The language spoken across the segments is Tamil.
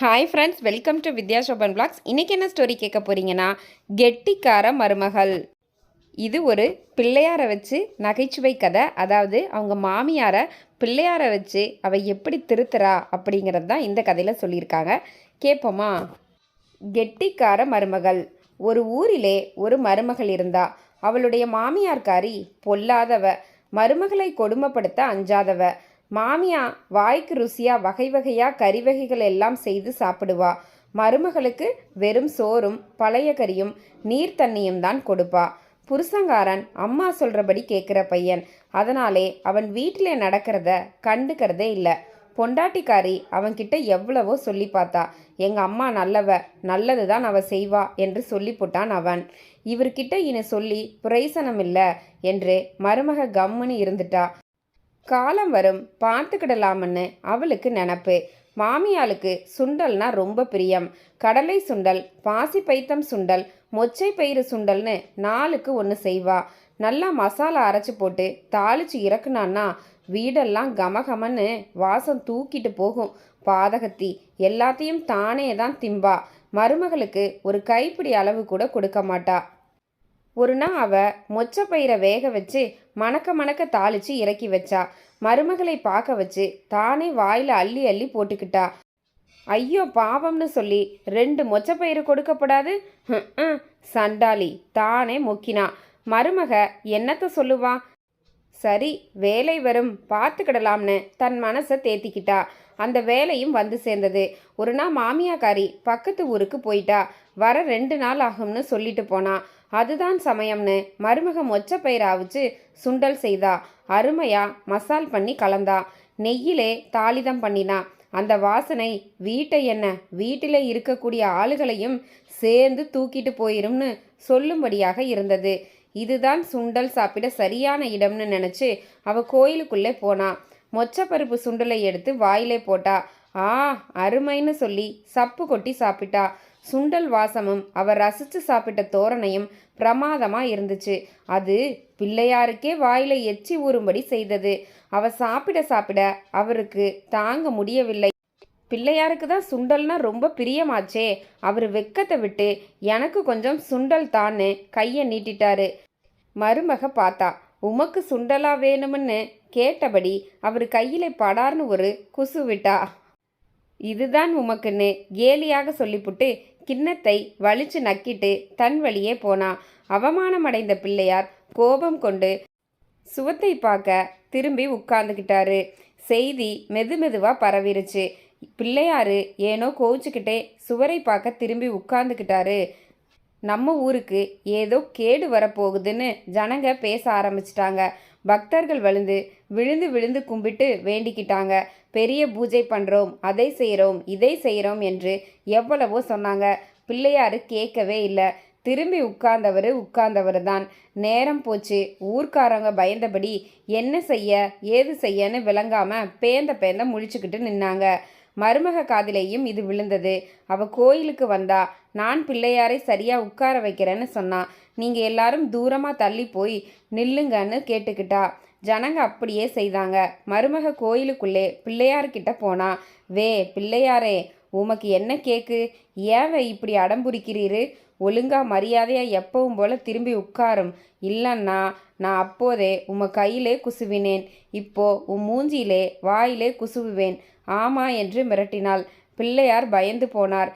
Hi friends welcome to Vidya Shoban blogs இன்றைக்கி என்ன ஸ்டோரி கேட்க போகிறீங்கன்னா கெட்டிக்கார மருமகள். இது ஒரு பிள்ளையாரை வச்சு நகைச்சுவை கதை. அதாவது அவங்க மாமியாரை பிள்ளையாரை வச்சு அவள் எப்படி திருத்துறா அப்படிங்கிறது தான் இந்த கதையில் சொல்லியிருக்காங்க. கேட்போமா கெட்டிக்கார மருமகள். ஒரு ஊரிலே ஒரு மருமகள் இருந்தா அவளுடைய மாமியார்காரி பொல்லாதவ மருமகளை கொடுமைப்படுத்த அஞ்சாதவ மாமியா வாய்க்கு ருசியா வகை வகையா கறி வகைகள் எல்லாம் செய்து சாப்பிடுவா. மருமகளுக்கு வெறும் சோறும் பழைய கறியும் நீர் தண்ணியும் தான் கொடுப்பா. புருஷங்காரன் அம்மா சொல்கிறபடி கேட்குற பையன். அதனாலே அவன் வீட்டிலே நடக்கிறத கண்டுக்கிறதே இல்லை. பொண்டாட்டிக்காரி அவன்கிட்ட எவ்வளவோ சொல்லி பார்த்தா. எங்கள் அம்மா நல்லவ நல்லது தான் அவ செய்வா என்று சொல்லி போட்டான் அவன். இவர்கிட்ட இனி சொல்லி பிரயோசனம் இல்லை என்று மருமக கம்முன்னு இருந்துட்டா. காலம் வரும் பார்த்துக்கிடலாம்னு அவளுக்கு நினப்பு. மாமியாளுக்கு சுண்டல்னா ரொம்ப பிரியம். கடலை சுண்டல் பாசி பைத்தம் சுண்டல் மொச்சை பயிறு சுண்டல்னு நாளுக்கு ஒன்று செய்வா. நல்லா மசாலா அரைச்சி போட்டு தாளிச்சு இறக்குனான்னா வீடெல்லாம் கமகமன்னு வாசம் தூக்கிட்டு போகும். பாதகத்தி எல்லாத்தையும் தானே தான் திம்பா. மருமகளுக்கு ஒரு கைப்பிடி அளவு கூட கொடுக்க மாட்டா. ஒரு நாள் அவ மொச்சப்பயிரை வேக வச்சு மணக்க மணக்க தாளிச்சு இறக்கி வச்சா. மருமகளை பார்க்க வச்சு தானே வாயில் அள்ளி அள்ளி போட்டுக்கிட்டா. ஐயோ பாவம்னு சொல்லி ரெண்டு மொச்சப்பயிறு கொடுக்கப்படாது? சண்டாளி தானே மொக்கினா. மருமக என்னத்த சொல்லுவா? சரி வேலை வரும் பார்த்துக்கிடலாம்னு தன் மனசை தேத்திக்கிட்டா. அந்த வேலையும் வந்து சேர்ந்தது. ஒரு நாள் மாமியாக்காரி பக்கத்து ஊருக்கு போயிட்டா. வர ரெண்டு நாள் ஆகும்னு சொல்லிட்டு போனா. அதுதான் சமயம்னு மருமக மொச்ச வச்சு சுண்டல் செய்தா. அருமையா மசால் பண்ணி கலந்தா. நெய்யிலே தாளிதம் பண்ணினா. அந்த வாசனை வீட்டை என்ன? வீட்டில் இருக்கக்கூடிய ஆளுகளையும் சேர்ந்து தூக்கிட்டு போயிரும்னு சொல்லும்படியாக இருந்தது. இதுதான் சுண்டல் சாப்பிட சரியான இடம்னு நினச்சி அவ கோயிலுக்குள்ளே போனா. மொச்சப்பருப்பு சுண்டலை எடுத்து வாயிலே போட்டா. ஆ அருமைன்னு சொல்லி சப்பு கொட்டி சாப்பிட்டா. சுண்டல் வாசமும் அவர் ரசித்து சாப்பிட்ட தோரணையும் பிரமாதமாக இருந்துச்சு. அது பிள்ளையாருக்கே வாயில எச்சி ஊறும்படி செய்தது. அவர் சாப்பிட சாப்பிட அவருக்கு தாங்க முடியவில்லை. பிள்ளையாருக்கு தான் சுண்டல்னா ரொம்ப பிரியமாச்சே. அவர் வெக்கத்தை விட்டு எனக்கு கொஞ்சம் சுண்டல் தான்னு கையை நீட்டிட்டாரு. மருமக பார்த்தா உமக்கு சுண்டலா வேணும்னு? கேட்டபடி அவர் கையில் படார்னு ஒரு குசு விட்டா. இதுதான் உமக்குன்னு கேலியாக சொல்லிப்புட்டு கிண்ணத்தை வலிச்சு நக்கிட்டு தன் வழியே போனான் அவமானமடைந்த பிள்ளையார் கோபம் கொண்டு சுவத்தை பார்க்க திரும்பி உட்கார்ந்துக்கிட்டாரு செய்தி மெது மெதுவாக பரவிருச்சு. பிள்ளையாரு ஏனோ கோவிச்சுக்கிட்டே சுவரை பார்க்க திரும்பி உட்கார்ந்துக்கிட்டாரு நம்ம ஊருக்கு ஏதோ கேடு வரப்போகுதுன்னு ஜனங்க பேச ஆரம்பிச்சிட்டாங்க. பக்தர்கள் விழுந்து விழுந்து விழுந்து கும்பிட்டு வேண்டிக்கிட்டாங்க. பெரிய பூஜை பண்ணுறோம் அதை செய்கிறோம் இதை செய்கிறோம் என்று எவ்வளவோ சொன்னாங்க. பிள்ளையாரு கேட்கவே இல்லை. திரும்பி உட்கார்ந்தவர் உட்கார்ந்தவர் தான் நேரம் போச்சு. ஊர்க்காரங்க பயந்தபடி என்ன செய்ய ஏது செய்யன்னு விளங்காமல் பேந்த பேந்த முழிச்சுக்கிட்டு நின்னாங்க. மருமக காதிலேயும் இது விழுந்தது. அவ கோயிலுக்கு வந்தா நான் பிள்ளையாரை சரியா உட்கார வைக்கிறேன்னு சொன்னா நீங்க எல்லாரும் தூரமா தள்ளி போய் நில்லுங்கன்னு கேட்டுக்கிட்டா. ஜனங்க அப்படியே செய்தாங்க. மருமக கோயிலுக்குள்ளே பிள்ளையார்கிட்ட போனா வே பிள்ளையாரே உமக்கு என்ன கேக்கு? ஏவை இப்படி அடம்புரிக்கிறீரு ஒழுங்கா மரியாதையா எப்பவும் போல திரும்பி உட்காரும். இல்லைன்னா நான் அப்போதே உம கையிலே குசுவினேன். இப்போ உன் மூஞ்சியிலே வாயிலே குசுவுவேன். ஆமா என்று மிரட்டினாள். பிள்ளையார் பயந்து போனார்.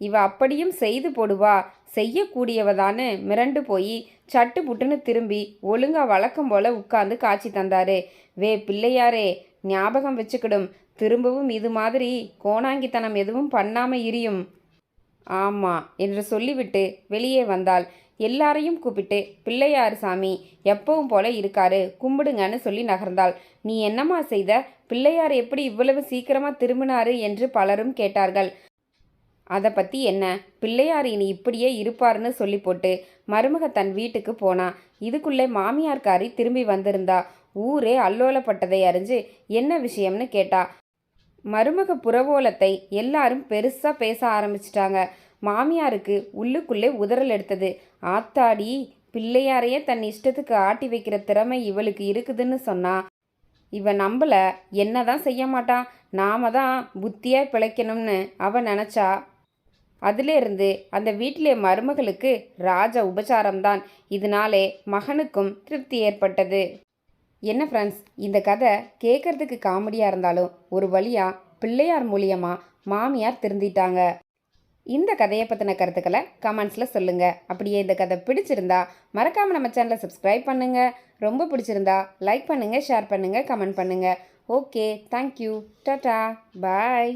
இவ அப்படியும் செய்து போடுவா. செய்யக்கூடியவதான்னு மிரண்டு போய் சட்டு புட்டுன்னு திரும்பி ஒழுங்கா வழக்கம் போல உட்கார்ந்து காட்சி தந்தாரு. வே பிள்ளையாரே ஞாபகம் வச்சுக்கிடும். திரும்பவும் இது மாதிரி கோணாங்கித்தனம் எதுவும் பண்ணாம இரியும். ஆமா என்று சொல்லிவிட்டு வெளியே வந்தாள். எல்லாரையும் கூப்பிட்டு பிள்ளையார் சாமி எப்பவும் போல இருக்காரு கும்பிடுங்கன்னு சொல்லி நகர்ந்தாள். நீ என்னம்மா செய்த? பிள்ளையார் எப்படி இவ்வளவு சீக்கிரமா திரும்பினாரு? என்று பலரும் கேட்டார்கள். அதை பற்றி என்ன? பிள்ளையார் இனி இப்படியே இருப்பாருன்னு சொல்லி போட்டு மருமக தன் வீட்டுக்கு போனா இதுக்குள்ளே மாமியார்காரி திரும்பி வந்திருந்தா ஊரே அல்லோலப்பட்டதை அறிஞ்சு என்ன விஷயம்னு கேட்டா மருமக புறவோலத்தை எல்லாரும் பெருசாக பேச ஆரம்பிச்சிட்டாங்க. மாமியாருக்கு உள்ளுக்குள்ளே உதறல் எடுத்தது. ஆத்தாடி பிள்ளையாரையே தன் இஷ்டத்துக்கு ஆட்டி வைக்கிற திறமை இவளுக்கு இருக்குதுன்னு சொன்னா இவன் நம்பல என்ன தான் செய்ய மாட்டான் நாம தான் புத்தியாக பிழைக்கணும்னு அவன் நினச்சா அதிலிருந்து அந்த வீட்டிலே மருமகளுக்கு ராஜ உபச்சாரம்தான் இதனாலே மகனுக்கும் திருப்தி ஏற்பட்டது. என்ன ஃப்ரெண்ட்ஸ் இந்த கதை கேட்கறதுக்கு காமெடியாக இருந்தாலும் ஒரு வழியாக பிள்ளையார் மூலியமாக மாமியார் திருந்திட்டாங்க. இந்த கதையை பற்றின கருத்துக்களை கமெண்ட்ஸில் சொல்லுங்கள் அப்படியே இந்த கதை பிடிச்சிருந்தா மறக்காமல் நம்ம சேனலை சப்ஸ்கிரைப் பண்ணுங்கள் ரொம்ப பிடிச்சிருந்தா லைக் பண்ணுங்கள் ஷேர் பண்ணுங்கள் கமெண்ட் பண்ணுங்கள் ஓகே தேங்க்யூ டாட்டா பாய்